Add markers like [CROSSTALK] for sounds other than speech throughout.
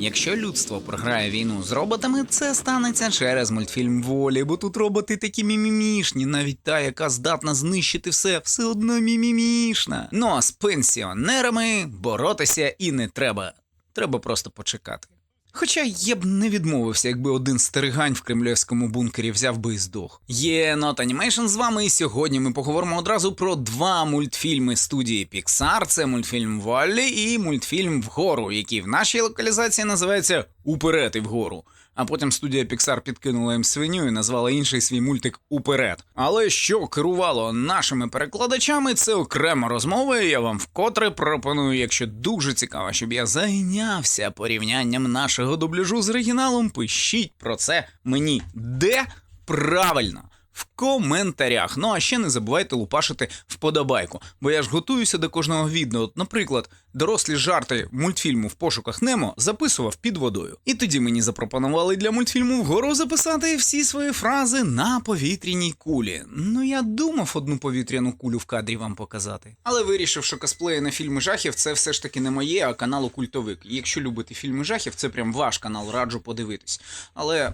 Якщо людство програє війну з роботами, це станеться через мультфільм волі, бо тут роботи такі мімімішні, навіть та, яка здатна знищити все, все одно мімімішна. Ну а з пенсіонерами боротися і не треба. Треба просто почекати. Хоча я б не відмовився, якби один стеригань в кремлівському бункері взяв би і здох. Є Not Animation з вами, і сьогодні ми поговоримо одразу про два мультфільми студії Pixar. Це мультфільм Валлі і мультфільм Вгору, який в нашій локалізації називається Уперед і вгору. А потім студія Pixar підкинула їм свиню і назвала інший свій мультик Уперед. Але що керувало нашими перекладачами, це окрема розмова. і Я вам вкотре пропоную, якщо дуже цікаво, щоб я зайнявся порівнянням нашого дубляжу з оригіналом. Пишіть про це мені де правильно. В коментарях. Ну а ще не забувайте лупашити вподобайку, бо я ж готуюся до кожного відео. Наприклад, дорослі жарти мультфільму в пошуках Немо записував під водою. І тоді мені запропонували для мультфільму вгору записати всі свої фрази на повітряній кулі. Ну я думав одну повітряну кулю в кадрі вам показати. Але вирішив, що косплеї на фільми жахів це все ж таки не моє, а каналу Культовик. Якщо любите фільми жахів, це прям ваш канал, раджу подивитись. Але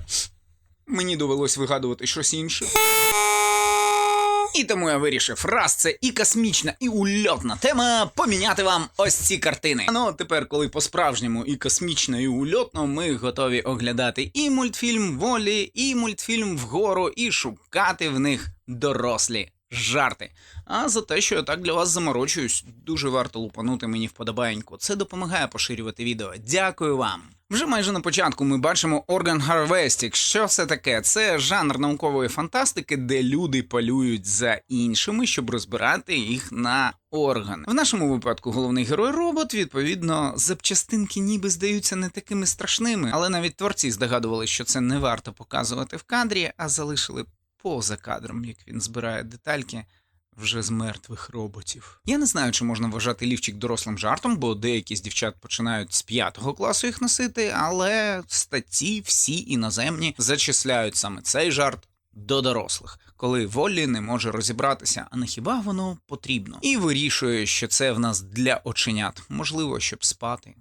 мені довелось вигадувати щось інше. І тому я вирішив, раз це і космічна, і ульотна тема, поміняти вам ось ці картини. Ну, тепер, коли по-справжньому і космічно, і ульотно, ми готові оглядати і мультфільм волі, і мультфільм вгору, і шукати в них дорослі жарти. А за те, що я так для вас заморочуюсь, дуже варто лупанути мені вподобаєньку. Це допомагає поширювати відео. Дякую вам. Вже майже на початку ми бачимо Organ Harvesting. Що це таке? Це жанр наукової фантастики, де люди полюють за іншими, щоб розбирати їх на органи. В нашому випадку головний герой робот. Відповідно, запчастинки ніби здаються не такими страшними, але навіть творці здогадували, що це не варто показувати в кадрі, а залишили поза кадром, як він збирає детальки вже з мертвих роботів. Я не знаю, чи можна вважати лівчик дорослим жартом, бо деякі з дівчат починають з п'ятого класу їх носити, але статті всі іноземні зачисляють саме цей жарт. До дорослих, коли волі не може розібратися, а не хіба воно потрібно, і вирішує, що це в нас для оченят, можливо, щоб спати.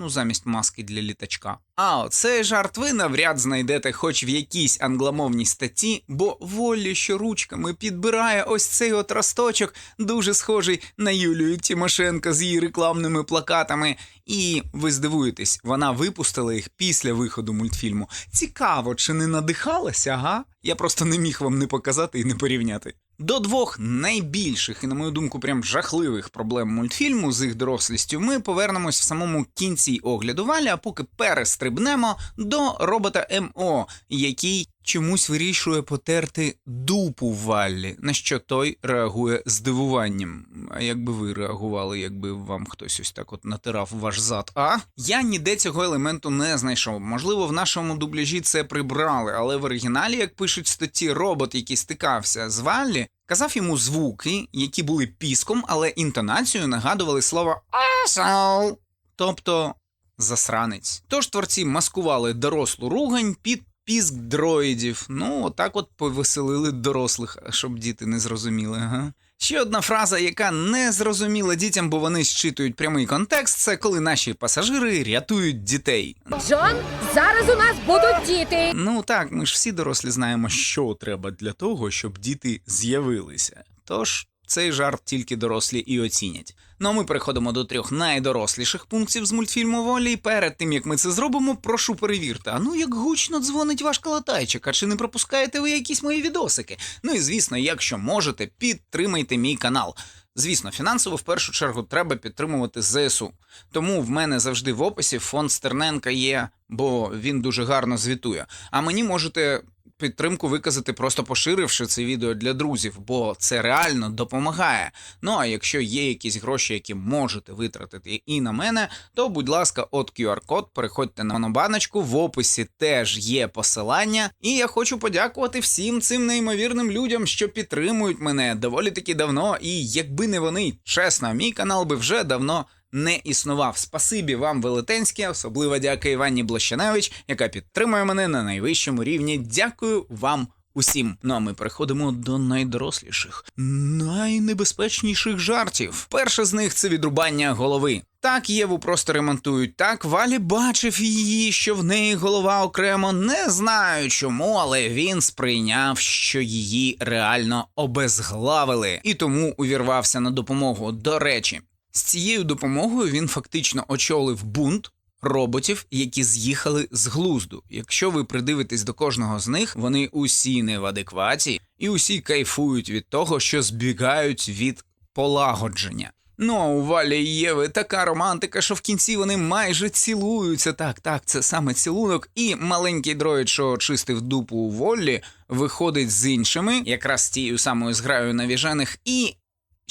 Ну, замість маски для літачка. А оцей жарт ви навряд знайдете хоч в якійсь англомовній статті, бо волі, що ручками підбирає ось цей от росточок, дуже схожий на Юлію Тимошенко з її рекламними плакатами. І ви здивуєтесь, вона випустила їх після виходу мультфільму. Цікаво, чи не надихалася, га? Я просто не міг вам не показати і не порівняти. До двох найбільших і, на мою думку, прям жахливих проблем мультфільму з їх дорослістю ми повернемось в самому кінці огляду валі, а поки перестрибнемо до робота МО, який чомусь вирішує потерти дупу Валлі, на що той реагує здивуванням. А як би ви реагували, якби вам хтось ось так от натирав ваш зад? А я ніде цього елементу не знайшов. Можливо, в нашому дубляжі це прибрали, але в оригіналі, як пишуть статті, робот, який стикався з Валлі, казав йому звуки, які були піском, але інтонацією нагадували слово «асау», тобто засранець. Тож творці маскували дорослу ругань під піск дроїдів. Ну, отак от повеселили дорослих, щоб діти не зрозуміли. Ага. Ще одна фраза, яка не зрозуміла дітям, бо вони щитують прямий контекст, це коли наші пасажири рятують дітей. Джон, зараз у нас будуть діти. Ну так, ми ж всі дорослі знаємо, що треба для того, щоб діти з'явилися. Тож цей жарт тільки дорослі і оцінять. Ну а ми переходимо до трьох найдоросліших пунктів з мультфільму Волі. І перед тим як ми це зробимо, прошу перевірте. А ну як гучно дзвонить ваш колотайчик, а чи не пропускаєте ви якісь мої відосики? Ну і звісно, якщо можете, підтримайте мій канал. Звісно, фінансово в першу чергу треба підтримувати ЗСУ. Тому в мене завжди в описі фонд Стерненка є, бо він дуже гарно звітує. А мені можете підтримку виказати, просто поширивши це відео для друзів, бо це реально допомагає. Ну а якщо є якісь гроші, які можете витратити і на мене, то будь ласка, от QR-код, переходьте на баночку, в описі теж є посилання. І я хочу подякувати всім цим неймовірним людям, що підтримують мене доволі таки давно. І якби не вони, чесно, мій канал би вже давно. Не існував. Спасибі вам велетенське, особливо дяка Іванні Блощаневич, яка підтримує мене на найвищому рівні. Дякую вам Усім, ну а ми переходимо до найдоросліших, найнебезпечніших жартів. Перше з них це відрубання голови. Так Єву просто ремонтують. Так Валі бачив її, що в неї голова окремо. Не знаю чому, але він сприйняв, що її реально обезглавили, і тому увірвався на допомогу. До речі, з цією допомогою він фактично очолив бунт. Роботів, які з'їхали з глузду. Якщо ви придивитесь до кожного з них, вони усі не в адекваті і усі кайфують від того, що збігають від полагодження. Ну а у Валі і Єви така романтика, що в кінці вони майже цілуються. Так, так, це саме цілунок. І маленький дроїд, що чистив дупу у Воллі, виходить з іншими, якраз тією самою зграю навіжених, і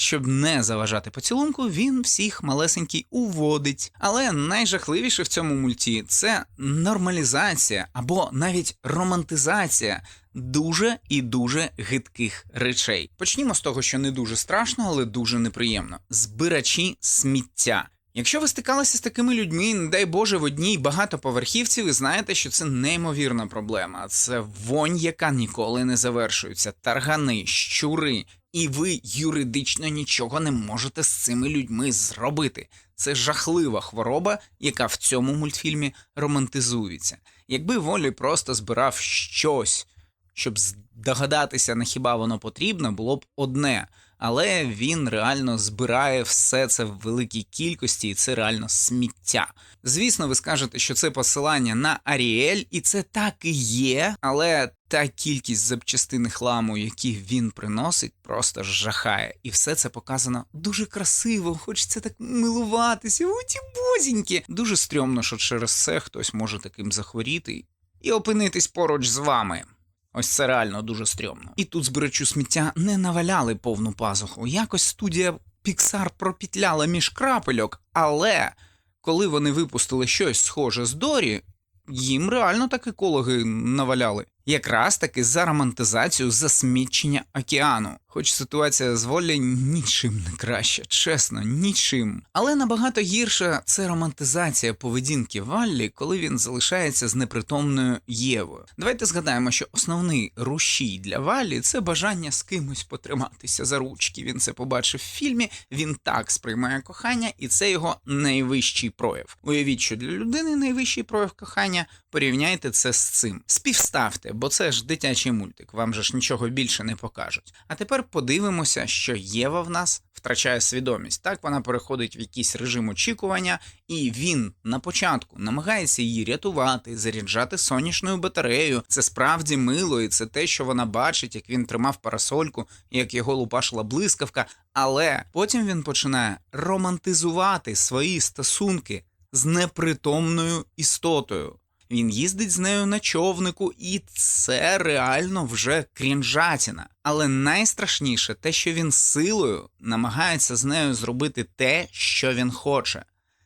щоб не заважати поцілунку, він всіх малесенький уводить. Але найжахливіше в цьому мульті це нормалізація або навіть романтизація дуже і дуже гидких речей. Почнімо з того, що не дуже страшно, але дуже неприємно. Збирачі сміття. Якщо ви стикалися з такими людьми, не дай Боже, в одній багатоповерхівці, ви знаєте, що це неймовірна проблема. Це вонь, яка ніколи не завершується, таргани, щури, і ви юридично нічого не можете з цими людьми зробити. Це жахлива хвороба, яка в цьому мультфільмі романтизується. Якби Волі просто збирав щось, щоб здогадатися, на хіба воно потрібно, було б одне. Але він реально збирає все це в великій кількості, і це реально сміття. Звісно, ви скажете, що це посилання на Аріель, і це так і є, але та кількість запчастин хламу, які він приносить, просто жахає. І все це показано дуже красиво. Хочеться так милуватися. У ті бозінькі. Дуже стрьомно, що через це хтось може таким захворіти і опинитись поруч з вами. Ось це реально дуже стрьомно. І тут збирачу сміття не наваляли повну пазуху. Якось студія Pixar пропітляла між крапельок, але коли вони випустили щось схоже з Дорі, їм реально так екологи наваляли. Якраз таки за романтизацію засмічення океану. Хоч ситуація з волі нічим не краща, чесно, нічим. Але набагато гірша це романтизація поведінки Валлі, коли він залишається з непритомною Євою. Давайте згадаємо, що основний рушій для Валлі це бажання з кимось потриматися за ручки. Він це побачив в фільмі, він так сприймає кохання, і це його найвищий прояв. Уявіть, що для людини найвищий прояв кохання. Порівняйте це з цим. Співставте, бо це ж дитячий мультик, вам же ж нічого більше не покажуть. А тепер подивимося, що Єва в нас втрачає свідомість. Так вона переходить в якийсь режим очікування, і він на початку намагається її рятувати, заряджати сонячною батареєю. Це справді мило, і це те, що вона бачить, як він тримав парасольку, як його лупашила блискавка. Але потім він починає романтизувати свої стосунки з непритомною істотою. Він їздить з нею на човнику, і це реально вже крінжатіна. Але найстрашніше те, що він силою намагається з нею зробити те, що він хоче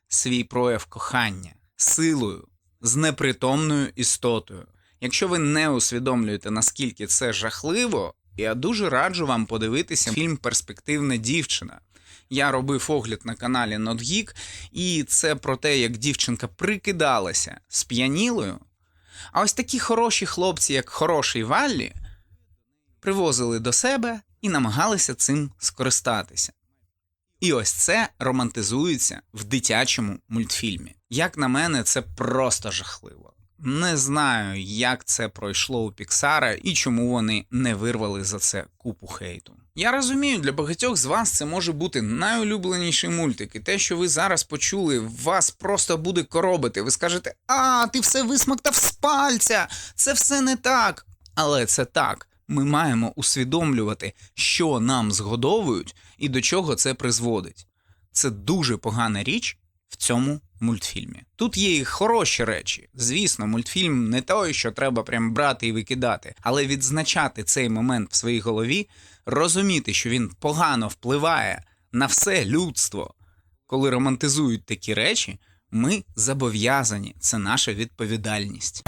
свій прояв кохання, силою, з непритомною істотою. Якщо ви не усвідомлюєте, наскільки це жахливо, я дуже раджу вам подивитися фільм Перспективна дівчина. Я робив огляд на каналі NotGeek, і це про те, як дівчинка прикидалася сп'янілою. А ось такі хороші хлопці, як хороший Валлі, привозили до себе і намагалися цим скористатися. І ось це романтизується в дитячому мультфільмі. Як на мене, це просто жахливо. Не знаю, як це пройшло у Піксара і чому вони не вирвали за це купу хейту. Я розумію, для багатьох з вас це може бути найулюбленіший мультик, і те, що ви зараз почули, вас просто буде коробити. Ви скажете, а, ти все висмоктав з пальця, це все не так. Але це так. Ми маємо усвідомлювати, що нам згодовують і до чого це призводить. Це дуже погана річ в цьому мультфільмі. Тут є і хороші речі. Звісно, мультфільм не той, що треба прям брати і викидати, але відзначати цей момент в своїй голові, розуміти, що він погано впливає на все людство. Коли романтизують такі речі, ми зобов'язані. Це наша відповідальність.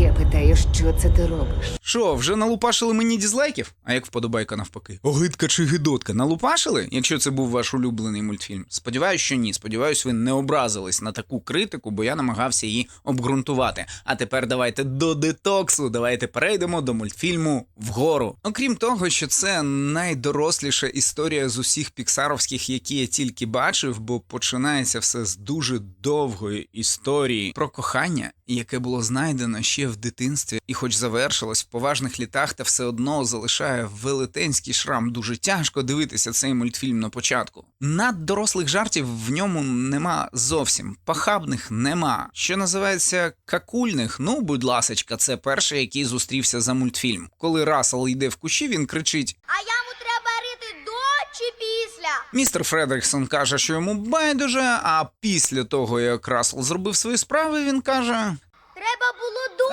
Я питаю, що це ти робиш? Що, вже налупашили мені дізлайків? А як вподобайка навпаки? Огидка чи гидотка? Налупашили? Якщо це був ваш улюблений мультфільм? Сподіваюсь, що ні. Сподіваюсь, ви не образились на таку критику, бо я намагався її обґрунтувати. А тепер давайте до детоксу. Давайте перейдемо до мультфільму вгору. Окрім того, що це найдоросліша історія з усіх піксаровських, які я тільки бачив, бо починається все з дуже довгої історії про кохання, яке було знайдено ще в дитинстві, і, хоч завершилось в поважних літах, та все одно залишає велетенський шрам. Дуже тяжко дивитися цей мультфільм на початку. Наддорослих жартів в ньому нема зовсім. Пахабних нема. Що називається какульних, ну будь ласочка, це перший, який зустрівся за мультфільм. Коли Рассел йде в кущі, він кричить: А яму треба рити до чи після? Містер Фредріксон каже, що йому байдуже, а після того, як Рассел зробив свої справи, він каже. Треба було до.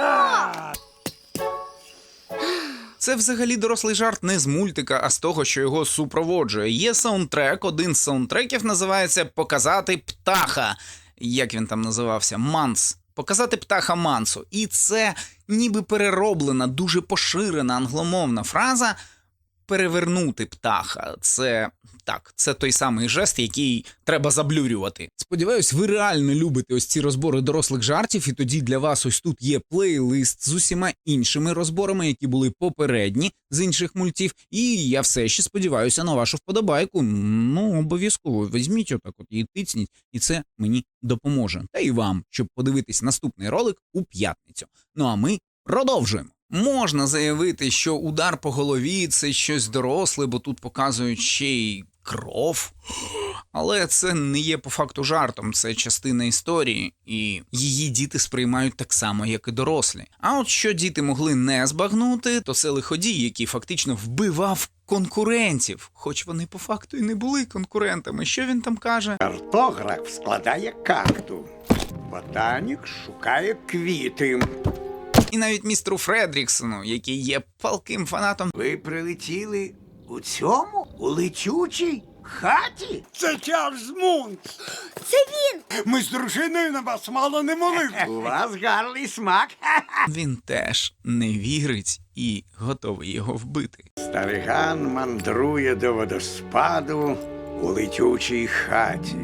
Це взагалі дорослий жарт не з мультика, а з того, що його супроводжує. Є саундтрек, один з саундтреків називається Показати птаха. Як він там називався? Манс. Показати птаха Мансу. І це ніби перероблена, дуже поширена англомовна фраза перевернути птаха. Це так, це той самий жест, який треба заблюрювати. Сподіваюсь, ви реально любите ось ці розбори дорослих жартів, і тоді для вас ось тут є плейлист з усіма іншими розборами, які були попередні з інших мультів. І я все ще сподіваюся на вашу вподобайку. Ну, обов'язково візьміть отак от і тицніть, і це мені допоможе. Та і вам, щоб подивитись наступний ролик у п'ятницю. Ну а ми продовжуємо. Можна заявити, що удар по голові це щось доросле, бо тут показують ще й кров. Але це не є по факту жартом, це частина історії, і її діти сприймають так само, як і дорослі. А от що діти могли не збагнути, то це лиходій, який фактично вбивав конкурентів, хоч вони по факту і не були конкурентами. Що він там каже? Картограф складає карту. Ботанік шукає квіти. І навіть містеру Фредріксону, який є палким фанатом Ви прилетіли у цьому? У летючій хаті? Це Чарльз Мунц. Це він! Ми з дружиною на вас мало не молили. У вас гарний смак. [LAUGHS] він теж не вірить і готовий його вбити. Стариган мандрує до водоспаду у летючій хаті.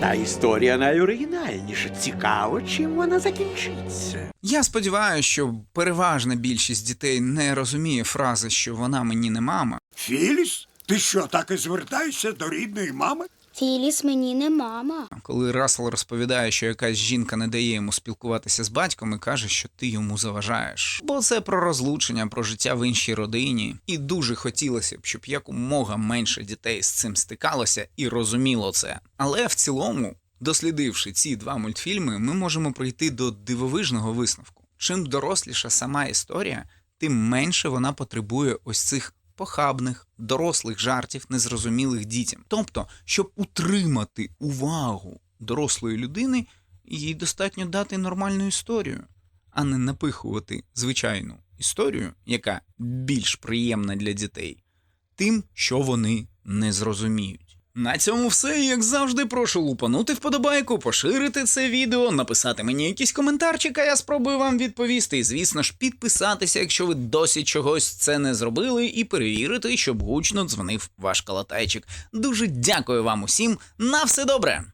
Та історія найоригінальніша. Цікаво, чим вона закінчиться. Я сподіваюся, що переважна більшість дітей не розуміє фрази, що вона мені не мама. Філіс, ти що, так і звертаєшся до рідної мами? Філіс мені не мама. Коли Рассел розповідає, що якась жінка не дає йому спілкуватися з батьком і каже, що ти йому заважаєш. Бо це про розлучення, про життя в іншій родині. І дуже хотілося б, щоб якомога менше дітей з цим стикалося і розуміло це. Але в цілому, дослідивши ці два мультфільми, ми можемо прийти до дивовижного висновку. Чим доросліша сама історія, тим менше вона потребує ось цих похабних, дорослих жартів, незрозумілих дітям. Тобто, щоб утримати увагу дорослої людини, їй достатньо дати нормальну історію, а не напихувати звичайну історію, яка більш приємна для дітей, тим, що вони не зрозуміють. На цьому все. Як завжди, прошу лупанути вподобайку, поширити це відео, написати мені якийсь коментарчик, а я спробую вам відповісти. І, звісно ж, підписатися, якщо ви досі чогось це не зробили, і перевірити, щоб гучно дзвонив ваш калатайчик. Дуже дякую вам усім. На все добре!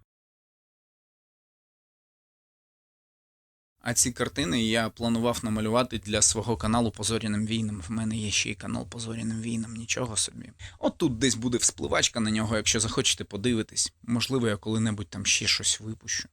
А ці картини я планував намалювати для свого каналу Позоряним війнам. В мене є ще й канал Позоряним війнам, нічого собі. От тут десь буде вспливачка на нього, якщо захочете подивитись. Можливо, я коли-небудь там ще щось випущу.